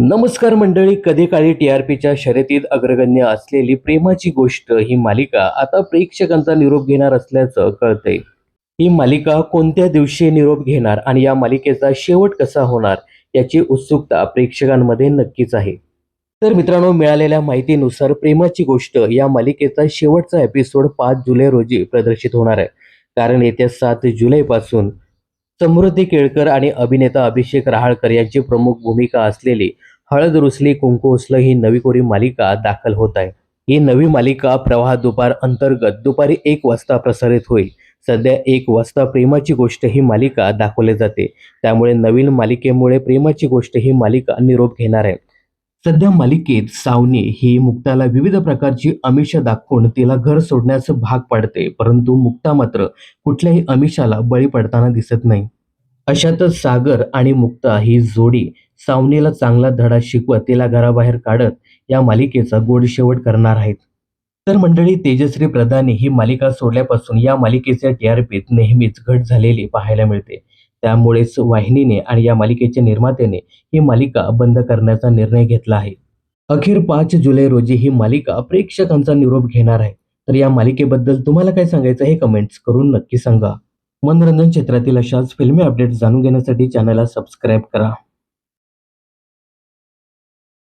नमस्कार मंडळी कधी काळी टी आर पीच्या शर्यतीत अग्रगण्य असलेली प्रेमाची गोष्ट ही मालिका आता प्रेक्षकांचा निरोप घेणार असल्याचं कळतंय. ही मालिका कोणत्या दिवशी निरोप घेणार आणि या मालिकेचा शेवट कसा होणार याची उत्सुकता प्रेक्षकांमध्ये नक्कीच आहे. तर मित्रांनो मिळालेल्या माहितीनुसार प्रेमाची गोष्ट या मालिकेचा शेवटचा एपिसोड पाच जुलै रोजी प्रदर्शित होणार आहे. कारण येत्या सात जुलैपासून समृद्धी केळकर आणि अभिनेता अभिषेक रहाळकर यांची प्रमुख भूमिका असलेली हळद रुसली कुंकू उचलं ही नवी कोरी मालिका दाखल होत आहे. ही नवी मालिका प्रवाह दुपार अंतर्गत दुपारी एक वाजता प्रसारित होईल. सध्या एक वाजता प्रेमाची गोष्ट ही मालिका दाखवली जाते. त्यामुळे नवीन मालिकेमुळे प्रेमाची गोष्ट ही मालिका निरोप घेणार आहे. सध्या मालिकेत सावनी ही मुक्ताला विविध प्रकारची अमिषा दाखवून तिला घर सोडण्यास भाग पाडते परंतु मुक्ता मात्र कुठल्याही अमिषाला बळी पडताना दिसत नाही. अशातच सागर आणि मुक्ता ही जोडी सावनीला चांगला धडा शिकवत तिला घराबाहेर काढत या मालिकेचा गोड शेवट करणार आहेत. तर मंडळी तेजश्री प्रधाने ही मालिका सोडल्यापासून या मालिकेच्या टीआरपीत नेहमीच घट झालेली पाहायला मिळते. त्यामुळेच वाहिनीने आणि या मालिकेच्या निर्मात्याने ही मालिका बंद करण्याचा निर्णय घेतला आहे. अखेर पाच जुलै रोजी ही मालिका प्रेक्षकांचा निरोप घेणार आहे. तर या मालिकेबद्दल तुम्हाला काय सांगायचं हे कमेंट्स करून नक्की सांगा. मनोरंजन क्षेत्रातील अशाच फिल्मी अपडेट जाणून घेण्यासाठी चॅनलला सबस्क्राईब करा.